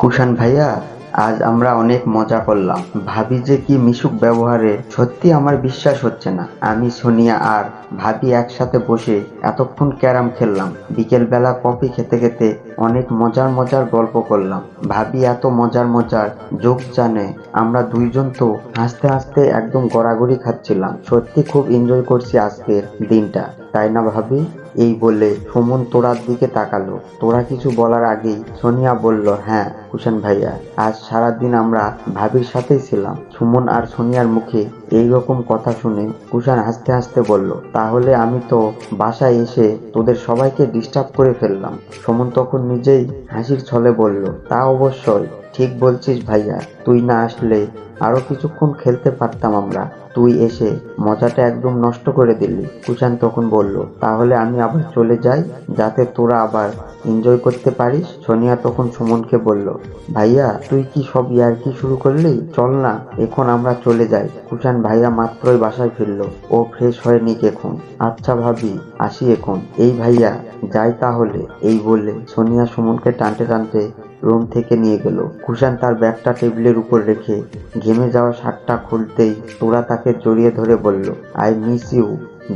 কুষাণ ভাইয়া, আজ আমরা অনেক মজা করলাম। ভাবি যে কি মিশুক ব্যবহারে সত্যি আমার বিশ্বাস হচ্ছে না। আমি, সোনিয়া আর ভাবি একসাথে বসে এতক্ষণ ক্যারাম খেললাম। বিকেলবেলা কফি খেতে খেতে অনেক মজার মজার গল্প করলাম। ভাবি এত মজার মজার যোগ জানে, আমরা দুইজন তো হাসতে হাসতে একদম গড়াগড়ি খাচ্ছিলাম। সত্যি খুব এনজয় করছি আজকের দিনটা। তাই না ভাবি? এই বলে সুমন তোরার দিকে তাকালো। তোরা কিছু বলার আগেই সোনিয়া বলল হ্যাঁ কুষাণ ভাইয়া, আজ সারাদিন আমরা ভাবির সাথেই ছিলাম। সুমন আর সোনিয়ার মুখে এই রকম কথা শুনে কুষাণ হাসতে হাসতে বলল, তাহলে আমি তো বাসায় এসে তোদের সবাইকে ডিস্টার্ব করে ফেললাম। সুমন তখন নিজেই হাসির ছলে বলল, তা অবশ্যই। ঠিক বলছিস ভাইয়া, তুই না আসলে আরও কিছুক্ষণ খেলতে পারতাম আমরা। তুই এসে মজাটা একদম নষ্ট করে দিলি কুষাণ তখন বলল। তাহলে আমি আবার চলে যাই, যাতে তোরা আবার এনজয় করতে পারিস, সোনিয়া তখন সুমনকে বলল। ভাইয়া, তুই কি সব ইয়ার্কি শুরু করলি? চল না, এখন আমরা চলে যাই। কুষাণ ভাইয়া মাত্রই বাসায় ফিরলো। ও ফ্রেশ হয়ে নিক এখন। আচ্ছা ভাবি, আসি এখন। এই ভাইয়া, যাই তাহলে, এই বলে সোনিয়া সুমনকে টানতে টানতে রুম থেকে নিয়ে গেল। কুষাণ তার ব্যাগটা টেবিলের উপর রেখে ঘেমে যাওয়া শার্টটা খুলতেই তোরা তাকে জড়িয়ে ধরে বলল, I miss you,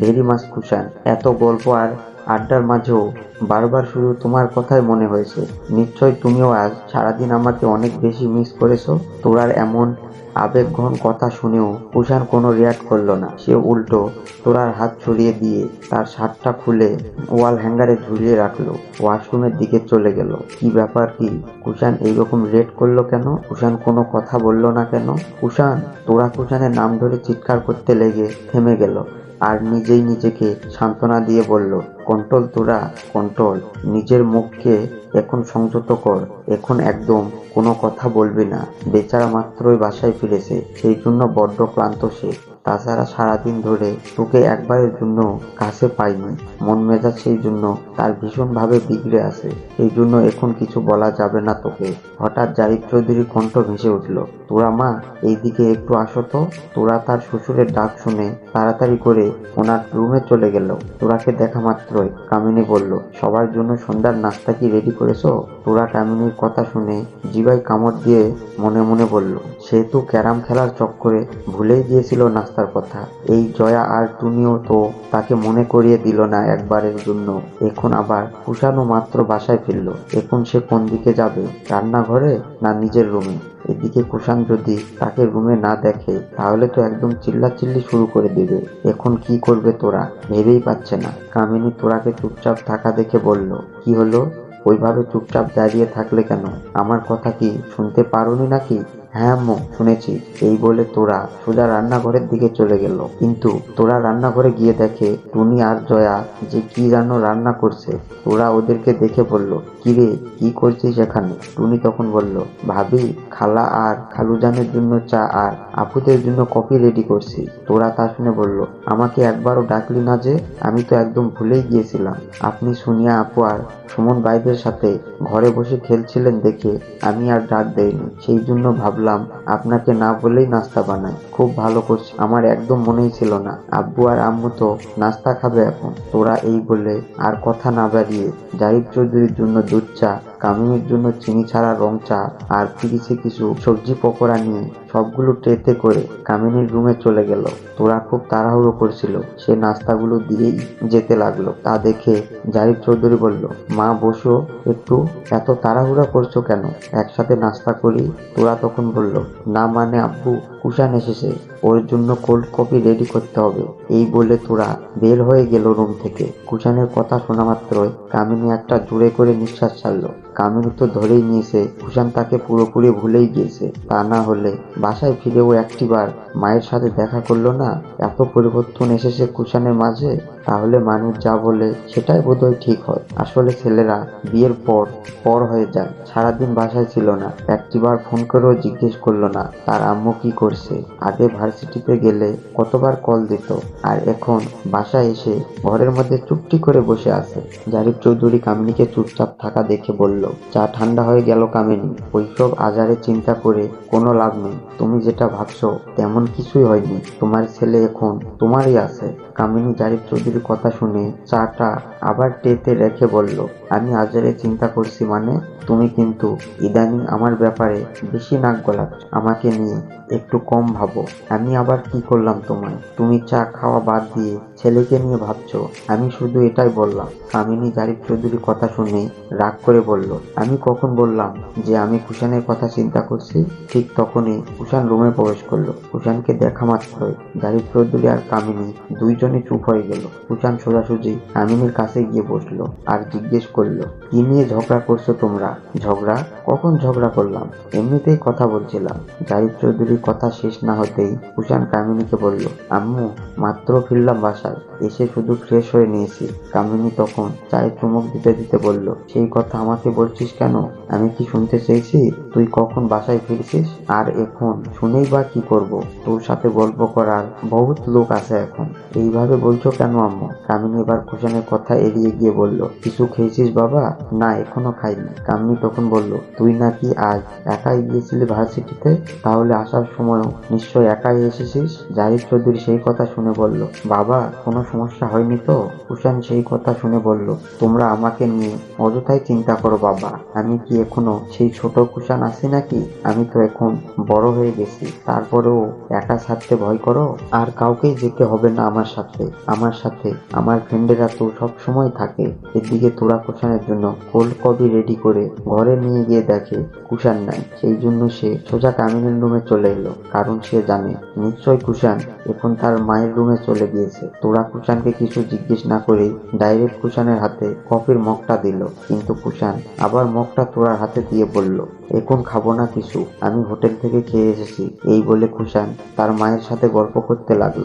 very much Kushan এত গল্প আর আড্ডার মাঝেও বারবার শুধু তোমার কথাই মনে হয়েছে। নিশ্চয় তুমিও আজ সারাদিন আমাকে অনেক বেশি মিস করেছ। তোরার এমন আবেগঘন কথা শুনেও কুষাণ কোনো রিয়াক্ট করল না। সে উল্টো তোরার হাত ছড়িয়ে দিয়ে তার শার্টটা খুলে ওয়াল হ্যাঙ্গারে ঝুলিয়ে রাখল। ওয়াশরুমের দিকে চলে গেল। কি ব্যাপার কি? কুষাণ এইরকম রেড করল কেন? কুষাণ কোনো কথা বলল না কেন? কুষাণ তোরা কুষাণের নাম ধরে চিৎকার করতে লেগে থেমে গেল। আর নিজেই নিজেকে সান্ত্বনা দিয়ে বলল, কন্ট্রোল তোরা, কন্ট্রোল। নিজের মুখকে এখন সংযত কর। এখন একদম কোনো কথা বলবি না। বেচারা মাত্রই বাসায় ফিরেছে। সেই জন্য বড্ড ক্লান্ত সে। তাছাড়া সারাদিন ধরে তোকে একবারের জন্য কাছে পাইনি মন মেজাজ সেই জন্য তার ভীষণভাবে বিগড়ে আছে। সেই জন্য এখন কিছু বলা যাবে না তোকে। হঠাৎ জারিফ চৌধুরীর কণ্ঠ ভেসে উঠল, তোরা মা, এইদিকে একটু আসো তো। তোরা তার শ্বশুরের ডাক শুনে তাড়াতাড়ি করে ওনার রুমে চলে গেল। তোরাকে দেখা মাত্রই কামিনী বলল, সবার জন্য সন্ধ্যার নাস্তা কি রেডি করেছ? তোরা কামিনীর কথা শুনে জিবাই কামড় দিয়ে মনে মনে বলল, সে তো ক্যারাম খেলার চক্করে ভুলেই গিয়েছিল নাস্তার কথা। এই জয়া আর তুমিও তো তাকে মনে করিয়ে দিল না একবারের জন্য। এখন আবার কুষাণও মাত্র বাসায় ফিরল। এখন সে কোন দিকে যাবে, রান্নাঘরে না নিজের রুমে? এদিকে কুষাণ যদি তাকে রুমে না দেখে, তাহলে তো একদম চিল্লাচিল্লি শুরু করে দিবে। এখন কি করবে তোরা? ভেবেই পাচ্ছে না। কামিনী তোরাকে চুপচাপ থাকা দেখে বলল, কি হলো? ওইভাবে চুপচাপ দাঁড়িয়ে থাকলে কেন? আমার কথা কি শুনতে পারোনি নাকি? হ্যাঁ আম্মু শুনেছি। এই বলে তোরা সোজা রান্নাঘরের দিকে চলে গেল। কিন্তু তোরা রান্নাঘরে গিয়ে দেখে টুনি আর জয়া যে কি যেন রান্না করছে তোরা ওদেরকে দেখে বলল, কিরে, কি করছিস এখানে? টুনি তখন বলল, ভাবি, খালা আর খালুজানের জন্য চা আর আপুদের জন্য কফি রেডি করছি। তোরা তা শুনে বলল, আমাকে একবারও ডাকলি না যে, আমি তো একদম ভুলেই গিয়েছিলাম। আপনি শুনিয়া আপু আর সুমন ভাইদের সাথে ঘরে বসে খেলছিলেন দেখে আমি আর ডাক দেইনি। সেই জন্য ভাবলাম আপনাকে না বলেই নাস্তা বানাই। খুব ভালো করছি, আমার একদম মনেই ছিল না। আব্বু আর আম্মু তো নাস্তা খাবে এখন। তোরা এই বলে আর কথা না বাড়িয়ে জাহিদ চৌধুরীর জন্য দুধ চা কামিনীর জন্য চিনি ছাড়া রং চা আর ফিরিছে কিছু সবজি পকোড়া নিয়ে সবগুলো ট্রেতে করে কামিনীর রুমে চলে গেল। তোরা খুব তাড়াহুড়ো করছিল। সে নাস্তাগুলো দিয়েই যেতে লাগল। তা দেখে জারিফ চৌধুরী বলল, মা, বসো। একটু এত তাড়াহুড়া করছ কেন? একসাথে নাস্তা করি, তোরা তখন বলল, না মানে আব্বু, কুষাণ এসেছে। ওর জন্য কোল্ড কফি রেডি করতে হবে। এই বলে তোরা বের হয়ে গেল রুম থেকে। কুষাণের কথা শোনা মাত্রই কামিনী একটা জোরে করে নিঃশ্বাস ছাড়লো। কামিনী তো ধরেই নিয়েছে কুষাণ তাকে পুরোপুরি ভুলেই গিয়েছে। তা না হলে বাসায় ফিরেও একটিবার মায়ের সাথে দেখা করল না? এত পরিবর্তন এসেছে কুষাণের মাঝে। তাহলে মানুষ যা বলে সেটাই বোধহয় ঠিক হয়। আসলে ছেলেরা বিয়ের পর পর হয়ে যায়, সারাদিন বাসায় ছিল না। একটিবার ফোন করেও জিজ্ঞেস করল না, তার আম্মু কি করছে? আগে ভার্সিটিতে গেলে কতবার কল দিত, আর এখন বাসায় এসে ঘরের মধ্যে চুপটি করে বসে আছে। জারিফ চৌধুরী কামিনীকে চুপচাপ থাকা দেখে বলল চা ঠান্ডা হয়ে গেল কামিনী, ওইসব আজারে চিন্তা করে কোনো লাভ নেই। তুমি যেটা ভাবছ, তেমন কিছুই হয়নি। তোমার ছেলে এখন তোমারই আছে। কামিনী জারিফ চৌধুরীর কথা শুনে চাটা আবার টেতে রেখে বলল আমি আজারে চিন্তা করছি মানে তুমি কিন্তু ইদানিং আমার ব্যাপারে বেশি নাক গলাচ্ছ। আমাকে নিয়ে একটু কম ভাবো। আমি আবার কি করলাম তোমায়? তুমি চা খাওয়া বাদ দিয়ে ছেলেকে নিয়ে ভাবছ? আমি শুধু এটাই বললাম। কামিনী জারিফ চৌধুরীর কথা শুনে রাগ করে বলল, আমি কখন বললাম যে আমি কুষাণের কথা চিন্তা করছি? ঠিক তখনই কুষাণ রুমে প্রবেশ করল। কুষাণকে দেখা মাত্রই জারিফ চৌধুরী আর কামিনী দুইজনে চুপ হয়ে গেল। কুষাণ সোজাসুজি কামিনীর কাছে গিয়ে বসল আর জিজ্ঞেস করল, কি নিয়ে ঝগড়া করছ তোমরা? ঝগড়া? কখন ঝগড়া করলাম? এমনিতেই কথা বলছিলাম। জারিফ চৌধুরীর কথা শেষ না হতেই কুষাণ কামিনীকে বলল, আম্মু, মাত্র ফিরলাম বাসায়। এসে শুধু ফ্রেশ হয়ে নিয়েছি। কামিনী তখন চায়ে চুমুক দিতে দিতে বলল, সেই কথা আমাকে বলছিস কেন? আমি কি শুনতে চেয়েছি? তুই কখন বাসায় ফিরছিস? আর এখন শুনেই বা কি করব? তোর সাথে গল্প করার বহুত লোক আছে এখন। এইভাবে বলছো কেন আম্মু? কামিনী এবার কুষাণের কথা এড়িয়ে গিয়ে বলল, কিছু খেয়েছিস বাবা, না, এখনও খাইনি। কামিনী তখন বলল, তুই নাকি আজ একাই গিয়েছিলি ভার্সিটিতে? তাহলে আসার সময়ও নিশ্চয় একাই এসেছিস? জারিফ চৌধুরী সেই কথা শুনে বলল, বাবা, কোনো সমস্যা হয়নি তো? কুষাণ সেই কথা শুনে বলল, তোমরা আমাকে নিয়ে অযথাই চিন্তা করো বাবা। আমি কি এখনও সেই ছোট কুষাণ আছি নাকি? আমি তো এখন বড় হয়ে গেছি। তারপরেও একা ছাড়তে ভয় করো? আর কাউকেই যেতে হবে না আমার সাথে। আমার সাথে আমার ফ্রেন্ডেরা তো সব সময় থাকে। এদিকে তোরা কুষাণের জন্য কোল্ড কফি রেডি করে ঘরে নিয়ে গিয়ে দেখে কুষাণ নাই। সেই জন্য সে সোজা কামিনের রুমে চলে এলো, কারণ সে জানে নিশ্চয় কুষাণ এখন তার মায়ের রুমে চলে গিয়েছে। তোরা কুষাণকে কিছু জিজ্ঞেস না করেই ডাইরেক্ট কুষাণের হাতে কফির মগটা দিল। কিন্তু কুষাণ আবার মগটা তোরার হাতে দিয়ে বলল এখন খাব না কিছু? আমি হোটেল থেকে খেয়ে এসেছি। এই বলে কুষাণ তার মায়ের সাথে গল্প করতে লাগল।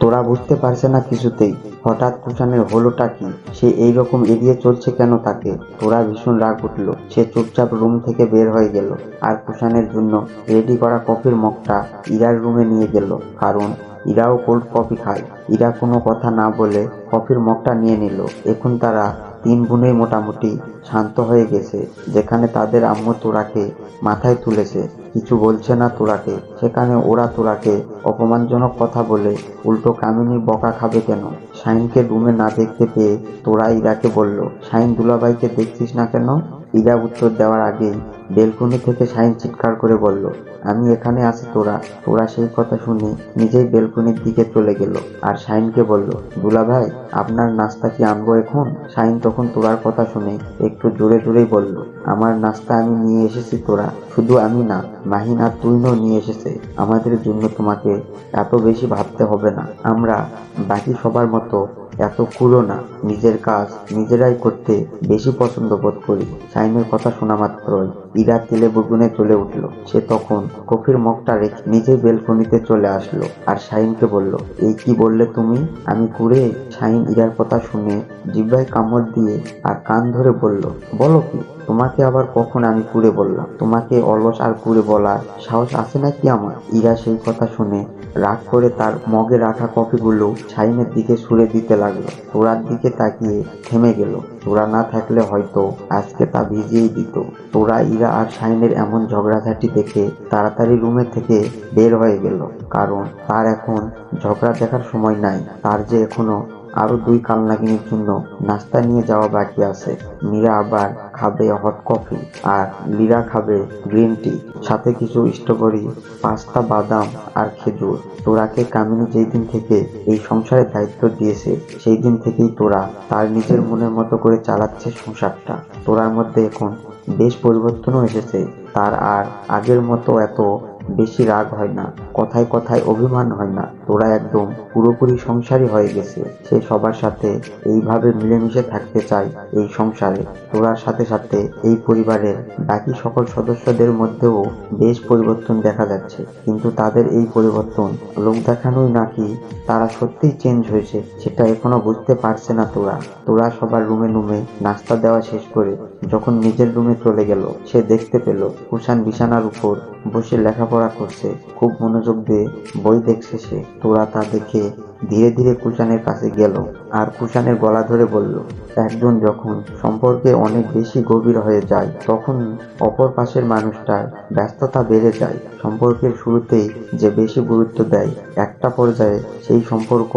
তোরা বুঝতে পারছে না কিছুতেই। হঠাৎ কুষাণের হলোটা কি? সে এই রকম এড়িয়ে চলছে কেন তাকে? তোরা ভীষণ রাগ উঠল। সে চুপচাপ রুম থেকে বের হয়ে গেল। আর কুষাণের জন্য রেডি করা কফির মগটা ইরার রুমে নিয়ে গেল। কারণ ইরাও কোল্ড কফি খায়। ইরা কোনো কথা না বলে কফির মগটা নিয়ে নিল। এখন তারা তিন বোনেই মোটামুটি শান্ত হয়ে গেছে, যেখানে তাদের আম্মু তোরাকে মাথায় তুলেছে। কিছু বলছে না তোরাকে। সেখানে ওরা তোরাকে অপমানজনক কথা বলে উল্টো কামিনী বকা খাবে কেন? শাইনকে রুমে না দেখতে পেয়ে তোরা ইরাকে বলল, শাইন দুলাভাইকে দেখছিস না কেন? ইরা উত্তর দেওয়ার আগেই বেলকনি থেকে শাইন চিৎকার করে বলল, আমি এখানে আছি তোরা। তোরা সেই কথা শুনে নিজেই বেলকনির দিকে চলে গেল আর শাইনকে বলল, দুলা ভাই, আপনার নাস্তা কি আনব এখন? শাইন তখন তোরার কথা শুনে একটু জোরে জোরেই বলল, আমার নাস্তা আমি নিয়ে এসেছি তোরা। শুধু আমি না, মাহিন আর তুইনও নিয়ে এসেছে। আমাদের জন্য তোমাকে এত বেশি ভাবতে হবে না। আমরা বাকি সবার মতো এত কুলো না। নিজের কাজ নিজেরাই করতে বেশি পছন্দ বোধ করি। সাইমের কথা শোনা মাত্রই ইরা তেলে বুগুনে চলে উঠল। সে তখন কফির মগটা রেখে নিজেই বেলকনিতে চলে আসলো আর শাহিনকে বলল, এই কি বললে তুমি? আমি কুড়ে শাইন ইরার কথা শুনে জিব্বায় কামড় দিয়ে আর কান ধরে বলল, বলো কি? তোমাকে আবার কখন আমি কুড়ে বললাম? তোমাকে অলস আর কুড়ে বলার সাহস আছে নাকি আমার? ইরা সেই কথা শুনে রাগ করে তার মগে রাখা কফিগুলো শাইনের দিকে সুরে দিতে লাগল। তোরার দিকে তাকিয়ে থেমে গেল। তোরা না থাকলে হয়তো আজকে তা ভিজিয়েই দিত। তোরা, ইরা আর শাইনের এমন ঝগড়াঝাটি দেখে তাড়াতাড়ি রুমে থেকে বের হয়ে গেল। কারণ তার এখন ঝগড়া দেখার সময় নাই। তার যে এখনও আরও দুই কালনাগিনীর জন্য নাস্তা নিয়ে যাওয়া বাকি আছে। মীরা আবার খাবে হট কফি আর লীরা খাবে গ্রিন টি সাথে কিছু স্ট্রবেরি পাস্তা বাদাম আর খেজুর। তোরাকে কামিনী যেই দিন থেকে এই সংসারের দায়িত্ব দিয়েছে সেই দিন থেকেই তোরা তার নিজের মনের মতো করে চালাচ্ছে সংসারটা। তোরার মধ্যে এখন বেশ পরিবর্তনও এসেছে। তার আর আগের মতো এত বেশি রাগ হয় না, কথায় কথায় অভিমান হয় না। তোরা একদম পুরোপুরি সংসারী হয়ে গেছে। সে সবার সাথে এইভাবে মিলেমিশে থাকতে চায় এই সংসারে। তোরার সাথে সাথে এই পরিবারের বাকি সকল সদস্যদের মধ্যেও বেশ পরিবর্তন দেখা যাচ্ছে। কিন্তু তাদের এই পরিবর্তন লোক দেখানোই নাকি তারা সত্যিই চেঞ্জ হয়েছে, সেটা এখনও বুঝতে পারছে না তোরা। তোরা সবার রুমে রুমে নাস্তা দেওয়া শেষ করে যখন নিজের রুমে চলে গেল, সে দেখতে পেল কুষাণ বিছানার উপর বসে লেখাপড়া করছে। খুব মনোযোগ দিয়ে বই দেখছে সে। তোরা তা দেখে ধীরে ধীরে কুষাণের কাছে গেল আর কুষাণের গলা ধরে বলল, একজন যখন সম্পর্কে অনেক বেশি গভীর হয়ে যায়, তখন অপর পাশের মানুষটার ব্যস্ততা বেড়ে যায়। সম্পর্কের শুরুতেই যে বেশি গুরুত্ব দেয়, একটা পর্যায়ে সেই সম্পর্ক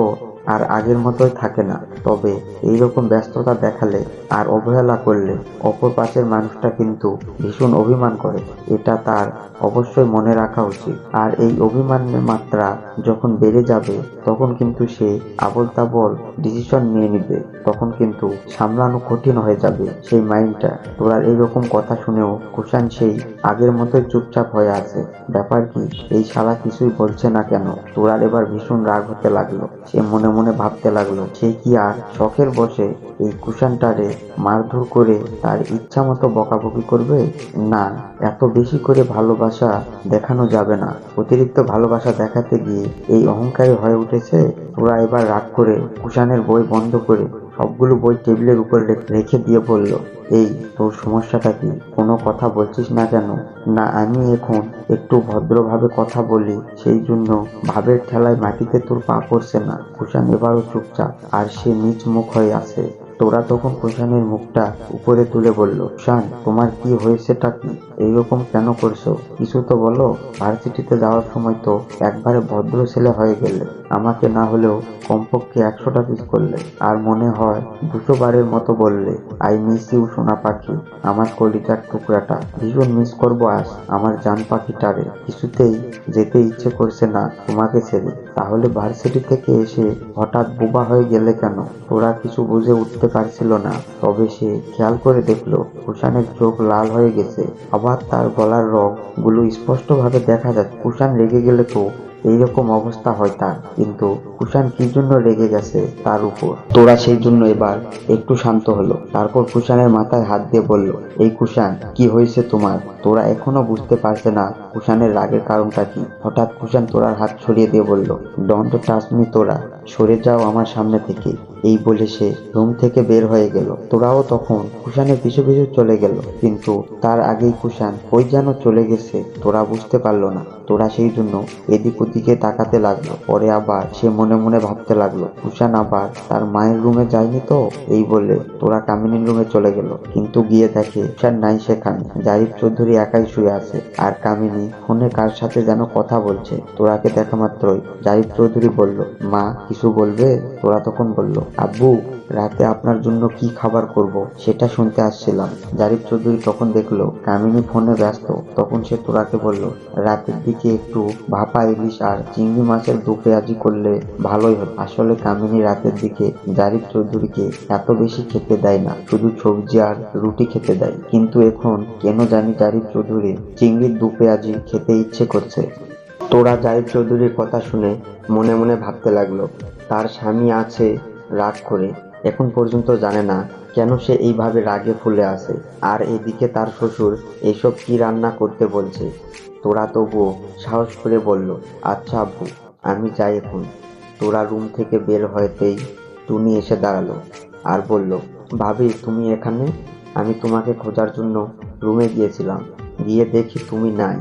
আর আগের মতোই থাকে না। তবে এই রকম ব্যস্ততা দেখালে আর অবহেলা করলে অপর পাশের মানুষটা কিন্তু ভীষণ অভিমান করে। এটা তার অবশ্যই মনে রাখা উচিত। আর এই অভিমানের মাত্রা যখন বেড়ে যাবে, তখন কিন্তু সে আবল তাবল ডিসিশন নিয়ে নিবে। তখন কিন্তু সামলানো কঠিন হয়ে যাবে সেই মাইন্ডটা তোরা এইরকম কথা শুনেও কুষাণ সেই আগের মতোই চুপচাপ হয়ে আছে। ব্যাপার কি? এই শালা কিছুই বলছে না কেন? তোরার এবার ভীষণ রাগ হতে লাগল। সে মনে মনে ভাবতে লাগল, সে কি আর শখের বসে এই কুষাণটারে মারধর করে তার ইচ্ছা মতো বকাবকি করবে? না, এত বেশি করে ভালোবাসা দেখানো যাবে না। অতিরিক্ত ভালোবাসা দেখাতে গিয়ে এই অহংকারী হয়ে উঠেছে তোরা এবার রাগ করে কুষাণের বই বন্ধ করে সবগুলো বই টেবিলের উপর রেখে দিয়ে বলল, এই, তোর সমস্যাটা কি? কোনো কথা বলছিস না কেন? না, আমি এখন একটু ভদ্রভাবে কথা বলি, সেই জন্য ভাবের ঠেলায় মাটিতে তোর পা পড়ছে না। কুষাণ এবারও চুপচাপ, আর সে নিচ মুখ হয়ে আছে। তোরা তখন কুষাণের মুখটা উপরে তুলে বলল কুষাণ তোমার কি হয়েছেটা কি এইরকম কেন করছ? কিছু তো বলো। ভার্সিটিতে যাওয়ার সময় তো একবারে ভদ্র ছেলে হয়ে গেলে। আমাকে না হলেও কমপক্ষে একশোটা পিস করলে। আর মনে হয় দুশো বারের মতো বললে, আই মিস ইউ, সোনা পাখি। আমার কলিজার টুকরাটা। ভীষণ মিস করব আজ। আমার জান পাখিটারে। কিছুতেই যেতে ইচ্ছে করছে না তোমাকে ছেড়ে। তাহলে ভার্সিটি থেকে এসে হঠাৎ বোবা হয়ে গেলে কেন? তোরা কিছু বুঝে উঠতে পারছিল না। তবে সে খেয়াল করে দেখল, কুষাণের চোখ লাল হয়ে গেছে। আবার তার গলার রংগুলো স্পষ্টভাবে দেখা যাচ্ছে। কুষাণ রেগে গেলে তো এইরকম অবস্থা হয় তার। কিন্তু কুষাণ কি জন্য রেগে গেছে তার উপর? তোরা সেই জন্য এবার একটু শান্ত হলো। তারপর কুষাণের মাথায় হাত দিয়ে বলল, এই কুষাণ, কি হয়েছে তোমার? তোরা এখনও বুঝতে পারছে না কুষাণের রাগের কারণটা কি? হঠাৎ কুষাণ তোরার হাত ছড়িয়ে দিয়ে বলল ডন্ট টাচ মি তোরা। সরে যাও আমার সামনে থেকে। এই বলে সে রুম থেকে বের হয়ে গেল। তোরাও তখন কুষাণের পিছু পিছু চলে গেল। কিন্তু তার আগেই কুষাণ ওই যেন চলে গেছে তোরা বুঝতে পারল না। তোরা সেই জন্য এদিক ওদিকে তাকাতে লাগল। পরে আবার সে মনে মনে ভাবতে লাগল, কুষাণ আবার তার মায়ের রুমে যায়নি তো? এই বলে তোরা কামিনীর রুমে চলে গেল। কিন্তু গিয়ে দেখে কুষাণ নাই সেখানে। জারিফ চৌধুরী একাই শুয়ে আছে। আর কামিনী ফোনে কার সাথে যেন কথা বলছে, তোরাকে দেখা মাত্রই। জারিফ চৌধুরী বলল, মা, কিছু বলবে? তোরা তখন বলল আব্বু, রাতে আপনার জন্য কি খাবার করব সেটা শুনতে আসছিলাম। জারিফ চৌধুরী তখন দেখল, কামিনী ফোনে ব্যস্ত। তখন সে তোরাকে বলল, রাতের দিকে একটু ভাপা ইলিশ আর চিংড়ি মাছের দু পেঁয়াজি করলে ভালোই হতো। আসলে কামিনী রাতের দিকে জারিফ চৌধুরীকে এত বেশি খেতে দেয় না, শুধু সবজি আর রুটি খেতে দেয়। কিন্তু এখন কেন জানি জারিফ চৌধুরী চিংড়ির দু পেঁয়াজি খেতে ইচ্ছে করছে। তোরা জাহিদ চৌধুরীর কথা শুনে মনে মনে ভাবতে লাগল, তার স্বামী আছে রাগ করে, এখন পর্যন্ত জানে না কেন সে এইভাবে রাগে ফুলে আছে। আর এদিকে তার শ্বশুর এসব কি রান্না করতে বলছে? তোরা তবুও সাহস করে বলল আচ্ছা আব্বু, আমি যাই এখন। তোরা রুম থেকে বের হতেই টুনি এসে দাঁড়াল আর বলল, ভাবি, তুমি এখানে? আমি তোমাকে খোঁজার জন্য রুমে গিয়েছিলাম। গিয়ে দেখি তুমি নাই।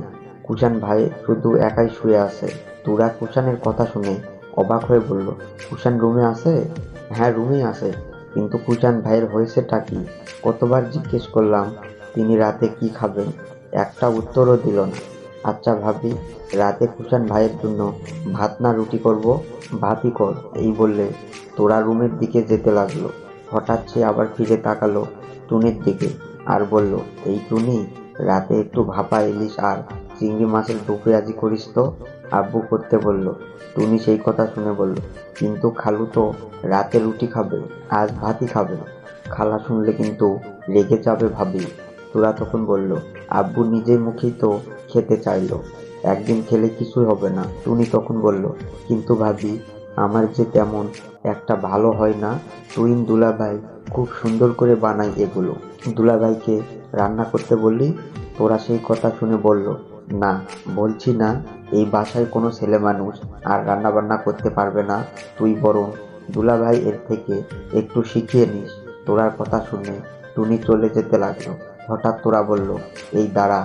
কুষাণ ভাই শুধু একাই শুয়ে আছে। তুরা কুষাণের কথা শুনে অবাক হয়ে বলল কুষাণ রুমে আছে? হ্যাঁ রুমেই আছে। কিন্তু কুষাণ ভাইয়ের হয়েছেটা কি? কতবার জিজ্ঞেস করলাম, তিনি রাতে কি খাবেন একটা উত্তরও দিল না। আচ্ছা ভাবি, রাতে কুষাণ ভাইয়ের জন্য ভাত না রুটি করব? ভাতই কর। এই বললে তোরা রুমের দিকে যেতে লাগল। হঠাৎ সে আবার ফিরে তাকালো টুনির দিকে আর বলল, এই টুনি, রাতে একটু ভাপা ইলিশ আর চিংড়ি মাছের দু পেঁয়াজি করিস তো? আব্বু করতে বলল। টুনি সেই কথা শুনে বলল, কিন্তু খালু তো রাতে রুটি খাবে, আজ ভাতই খাবে খালা শুনলে কিন্তু রেগে যাবে ভাবি। তোরা তখন বলল, আব্বু নিজের মুখেই তো খেতে চাইলো, একদিন খেলে কিছুই হবে না। টুনি তখন বলল, কিন্তু ভাবি, আমার যে তেমন একটা ভালো হয় না তুইন দুলাভাই খুব সুন্দর করে বানাই এগুলো। দুলাভাইকে রান্না করতে বললি তোরা সেই কথা শুনে বলল, না, বলছি না এই বাসায় কোনো ছেলে মানুষ আর রান্না বান্না করতে পারবে না। তুই বরং দুলাভাই এর থেকে একটু শিখিয়ে নিস। তোরার কথা শুনে টুনি চলে যেতে লাগল। হঠাৎ তোরা বলল, এই দাঁড়া,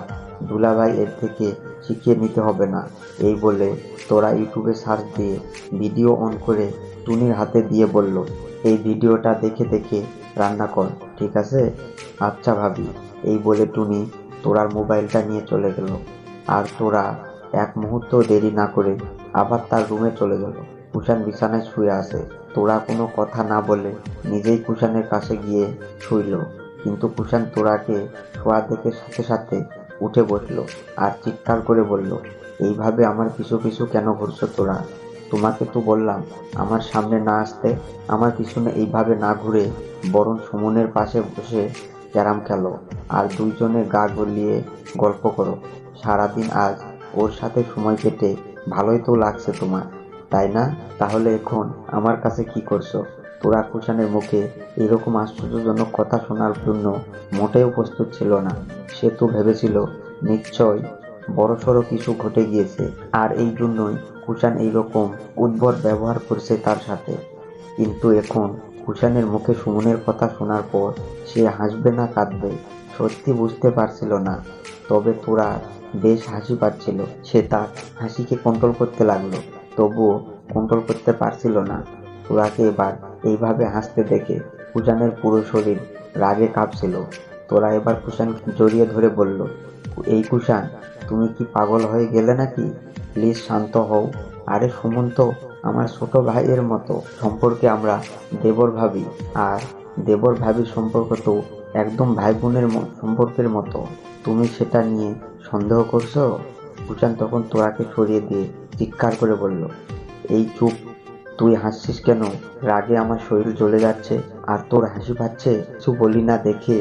দুলাভাই এর থেকে শিখিয়ে নিতে হবে না। এই বলে তোরা ইউটিউবে সার্চ দিয়ে ভিডিও অন করে টুনির হাতে দিয়ে বলল, এই ভিডিওটা দেখে দেখে রান্না কর, ঠিক আছে? আচ্ছা ভাবি। এই বলে টুনি তোরার মোবাইলটা নিয়ে চলে গেল। আর তোরা এক মুহূর্ত দেরি না করে আবার তার রুমে চলে গেল। কুষাণ বিছানায় শুয়ে আছে। তোরা কোনো কথা না বলে নিজেই কুষাণের কাছে গিয়ে শুইল। কিন্তু কুষাণ তোরাকে শোয়া দেখে সাথে সাথে উঠে বসল আর চিৎকার করে বলল, এইভাবে আমার পিছু পিছু কেন ঘুরছো তোরা? তোমাকে তো বললাম, আমার সামনে না আসতে, আমার পিছনে এইভাবে না ঘুরে বরং সুমনের পাশে বসে ক্যারাম খেলো আর দুইজনে গা গলিয়ে গল্প করো। সারাদিন আজ ওর সাথে সময় কেটে ভালোই তো লাগছে তোমার, তাই না? তাহলে এখন আমার কাছে কি করছ? তোরা কুষাণের মুখে এরকম আশ্চর্যজনক কথা শোনার জন্য মোটেও প্রস্তুত ছিল না। সে তো ভেবেছিল, নিশ্চয় বড়সড় কিছু ঘটে গিয়েছে, আর এই জন্যই কুষাণ এইরকম উদ্ভট ব্যবহার করছে তার সাথে। কিন্তু এখন কুষাণের মুখে সুমনের কথা শোনার পর সে হাসবে না কাঁদবে, সত্যি বুঝতে পারছিল না। তবে তোরা বেশ হাসি পাচ্ছিল। সে তার হাসিকে কন্ট্রোল করতে লাগল। তবুও কন্ট্রোল করতে পারছিল না। তোরাকে এবার এইভাবে হাসতে দেখে কুষাণের পুরো শরীর রাগে কাঁপছিল। তোরা এবার কুষাণকে জড়িয়ে ধরে বলল, এই কুষাণ, তুমি কি পাগল হয়ে গেলে নাকি? প্লিজ শান্ত হও। আরে সুমন তো, আমার ছোট ভাইয়ের মতো। সম্পর্কে আমরা দেবর ভাবি, আর দেবর ভাবির সম্পর্ক তো একদম ভাই বোনের সম্পর্কের মতো। তুমি সেটা নিয়ে সন্দেহ করছ? কুষাণ তখন তোরাকে সরিয়ে দিয়ে চিৎকার করে বলল, এই চুপ, তুই হাসছিস কেন? রাগে আমার শরীর জ্বলে যাচ্ছে আর তোর হাসি পাচ্ছে? কিছু বলি না দেখে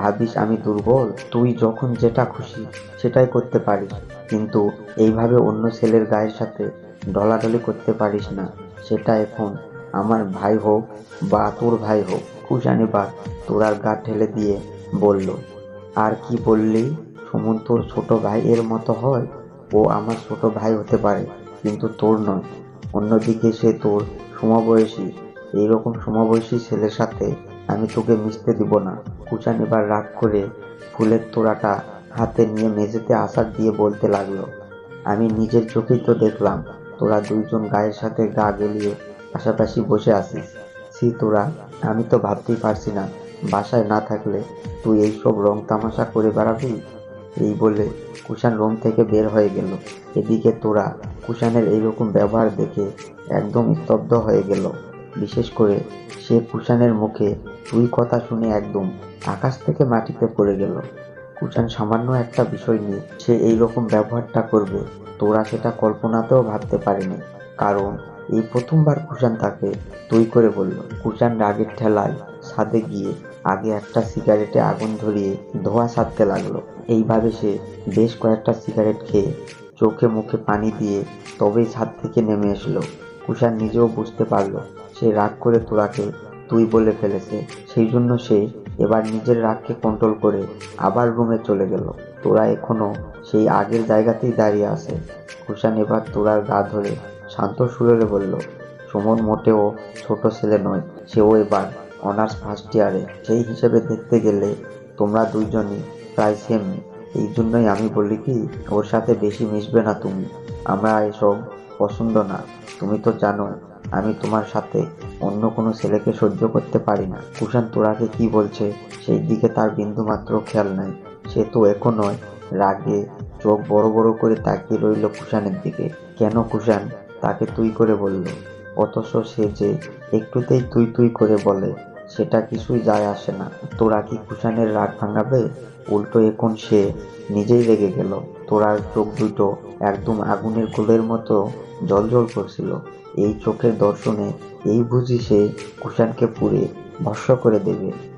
ভাবিস আমি দুর্বল? তুই যখন যেটা খুশি সেটাই করতে পারিস, কিন্তু এইভাবে অন্য ছেলের গায়ের সাথে ডলাডলি করতে পারিস না। সেটা এখন আমার ভাই হোক বা তোর ভাই হোক। কুষাণ বা তোরার গা ঠেলে দিয়ে বলল, আর কি বললি? সুমন তোর ছোট ভাই এর মতো হয়, ও আমার ছোট ভাই হতে পারে, কিন্তু তোর নয়। অন্যদিকে সে তোর সমবয়সী। এইরকম সমবয়সী ছেলের সাথে আমি তোকে মিশতে দিব না। কুচান এবার রাগ করে ফুলের তোড়াটা হাতে নিয়ে মেঝেতে আসার দিয়ে বলতে লাগল, আমি নিজের চোখেই তো দেখলাম, তোরা দুইজন গায়ের সাথে গা গেলিয়ে পাশাপাশি বসে আছিস। সি তোরা, আমি তো ভাবতেই পারছি না। বাসায় না থাকলে তুই এইসব রং তামাশা করে বেড়াবি? এই বলে কুষাণ রুম থেকে বের হয়ে গেল। এদিকে তোরা কুষাণের এইরকম ব্যবহার দেখে একদম স্তব্ধ হয়ে গেল। বিশেষ করে সে কুষাণের মুখে তুই কথা শুনে একদম আকাশ থেকে মাটিতে পড়ে গেল। কুষাণ সামান্য একটা বিষয় নিয়ে সে এইরকম ব্যবহারটা করবে, তোরা সেটা কল্পনাতেও ভাবতে পারেনি। কারণ এই প্রথমবার কুষাণ তাকে তুই করে বলল, কুষাণ রাগের ঠেলায় ছাদে গিয়ে আগে একটা সিগারেটে আগুন ধরিয়ে ধোঁয়া ছাড়তে লাগল। এইভাবে সে বেশ কয়েকটা সিগারেট খেয়ে চোখে মুখে পানি দিয়ে তবেই ছাদ থেকে নেমে এসলো। কুষাণ নিজেও বুঝতে পারল, সে রাগ করে তোরাকে তুই বলে ফেলেছে। সেই জন্য সে এবার নিজের রাগকে কন্ট্রোল করে আবার রুমে চলে গেল। তোরা এখনও সেই আগের জায়গাতেই দাঁড়িয়ে আছে। কুষাণ এবার তোরার গা ধরে শান্ত সুরেরে বলল, সুমন মোটেও ছোট ছেলে নয়, সেও এবার অনার্স ফার্স্ট ইয়ারে সেই হিসেবে দেখতে গেলে তোমরা দুইজনই প্রায় সেম এই জন্যই আমি বলি কি, ওর সাথে বেশি মিশবে না তুমি। আমরা এসব পছন্দ না। তুমি তো জানো, আমি তোমার সাথে অন্য কোনো ছেলেকে সহ্য করতে পারি না। কুষাণ তোরাকে কি বলছে, সেই দিকে তার বিন্দু মাত্র খেয়াল নাই। সে তো এখনোই রাগে চোখ বড় বড় করে তাকিয়ে রইল কুষাণের দিকে। কেন কুষাণ? তাকে তুই করে বলল। অথচ সে যে একটুতেই তুই তুই করে বলে সেটা কিছুই যায় আসে না। তোরা কি কুষাণের রাগ ভাঙাবে? উল্টো এখন সে নিজেই রেগে গেল। তোরার চোখ দুটো একদম আগুনের গোলের মতো জলজল করছিল। এই চোখের দর্শনে এই বুঝি সে কুষাণকে পুড়ে ভস্য করে দেবে।